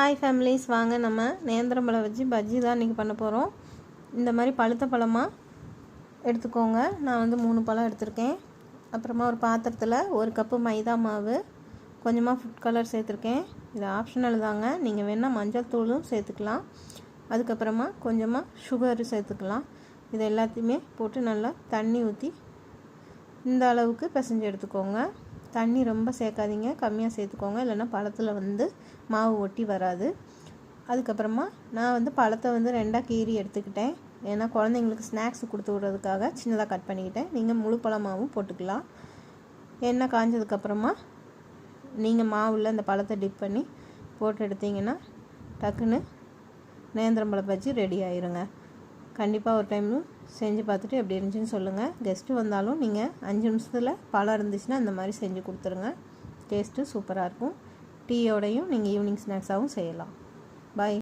Hi families வாங்க நம்ம நேந்திரம் பழம் வச்சு பஜ்ஜி தான் இன்றைக்கி பண்ண போகிறோம் இந்த மாதிரி பழுத்த பழமாக எடுத்துக்கோங்க. நான் வந்து மூணு பழம் எடுத்திருக்கேன். அப்புறமா ஒரு பாத்திரத்தில் ஒரு கப்பு மைதா மாவு கொஞ்சமாக ஃபுட் கலர் சேர்த்துருக்கேன். இது ஆப்ஷனல் தாங்க. நீங்கள் வேணால் மஞ்சள் தூளும் சேர்த்துக்கலாம். அதுக்கப்புறமா கொஞ்சமாக சுகர் சேர்த்துக்கலாம். இது எல்லாத்தையுமே போட்டு நல்லா தண்ணி ஊற்றி இந்த அளவுக்கு பிசைஞ்சு எடுத்துக்கோங்க. தண்ணி ரொம்ப சேர்க்காதீங்க. கம்மியாக சேர்த்துக்கோங்க. இல்லைன்னா பழத்தில் வந்து மாவு ஒட்டி வராது. அதுக்கப்புறமா நான் வந்து பழத்தை வந்து ரெண்டாக கீறி எடுத்துக்கிட்டேன். ஏன்னா குழந்தைங்களுக்கு ஸ்நாக்ஸ் கொடுத்து விட்றதுக்காக சின்னதாக கட் பண்ணிக்கிட்டேன். நீங்கள் முழு பழமாகவும் போட்டுக்கலாம். எண்ணெய் காஞ்சதுக்கப்புறமா நீங்கள் மாவில் அந்த பழத்தை டிப் பண்ணி போட்டு எடுத்தீங்கன்னா டக்குன்னு நேந்திரம்பழ பஜ்ஜி ரெடி ஆயிருங்க. கண்டிப்பாக ஒரு டைம் செஞ்சு பார்த்துட்டு எப்படி இருந்துச்சுன்னு சொல்லுங்கள் கெஸ்ட்டு வந்தாலும் நீங்கள் அஞ்சு நிமிஷத்தில் பழம் இருந்துச்சுன்னா அந்த மாதிரி செஞ்சு கொடுத்துருங்க. டேஸ்ட்டு சூப்பராக இருக்கும். டீயோடையும் நீங்கள் ஈவினிங் ஸ்நாக்ஸாகவும் செய்யலாம். பாய்